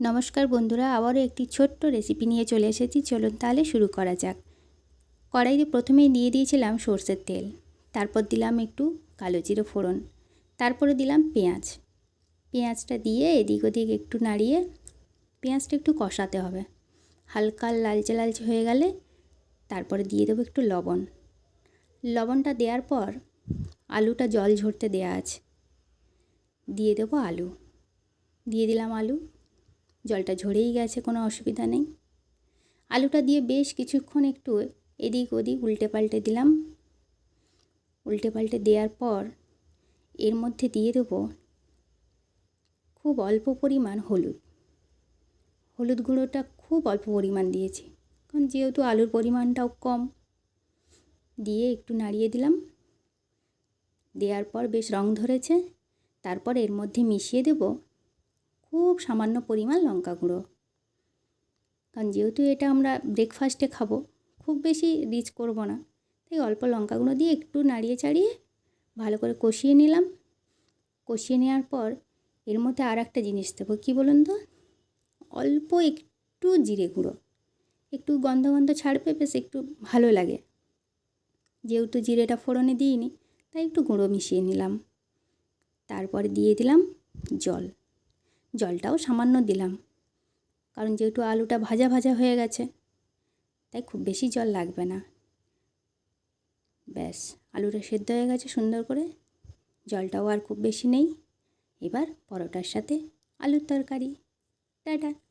নমস্কার বন্ধুরা, আবারও একটি ছোট্ট রেসিপি নিয়ে চলে এসেছি। চলুন তাহলে শুরু করা যাক। কড়াইতে প্রথমেই দিয়ে দিয়েছিলাম সর্ষের তেল। তারপর দিলাম একটু কালো জিরে ফোড়ন। তারপরে দিলাম পেঁয়াজ। পেঁয়াজটা দিয়ে এদিক ওদিক একটু নাড়িয়ে পেঁয়াজটা একটু কষাতে হবে। হালকা লালচে লালচে হয়ে গেলে তারপরে দিয়ে দেবো একটু লবণ। লবণটা দেওয়ার পর আলুটা জল ঝরতে দেওয়া আছে। দিয়ে দেবো আলু। দিয়ে দিলাম আলু। জলটা ঝরেই গেছে, কোনো অসুবিধা নেই। আলুটা দিয়ে বেশ কিছুক্ষণ একটু এদিক ওদিক উল্টে পাল্টে দিলাম। উল্টে পাল্টে দেওয়ার পর এর মধ্যে দিয়ে দেবো খুব অল্প পরিমাণ হলুদ। হলুদ গুঁড়োটা খুব অল্প পরিমাণ দিয়েছি, কারণ যেহেতু আলুর পরিমাণটাও কম। দিয়ে একটু নাড়িয়ে দিলাম। দেওয়ার পর বেশ রং ধরেছে, তারপর এর মধ্যে মিশিয়ে দেব খুব সামান্য পরিমাণ লঙ্কা গুঁড়ো। কারণ যেহেতু এটা আমরা ব্রেকফাস্টে খাব, খুব বেশি রিচ করব না। তাই অল্প লঙ্কা গুঁড়ো দিয়ে একটু নাড়িয়ে চাড়িয়ে ভালো করে কষিয়ে নিলাম। কষিয়ে নেওয়ার পর এর মধ্যে আর একটা জিনিস দেবো, কী বলুন তো? অল্প একটু জিরে গুঁড়ো। একটু গন্ধ গন্ধ ছাড়বে, বেশ একটু ভালো লাগে। যেহেতু জিরেটা ফোড়নে দিইনি, তাই একটু গুঁড়ো মিশিয়ে নিলাম। তারপরে দিয়ে দিলাম জল। জলটাও সামান্য দিলাম। কারণ যেহেতু আলুটা ভাজা ভাজা হয়ে গেছে, তাই খুব বেশি জল লাগবে না। ব্যাস, আলুটা সেদ্ধ হয়ে গেছে সুন্দর করে। জলটাও আর খুব বেশি নেই। এবার পরোটার সাথে আলুর তরকারি। টাটা।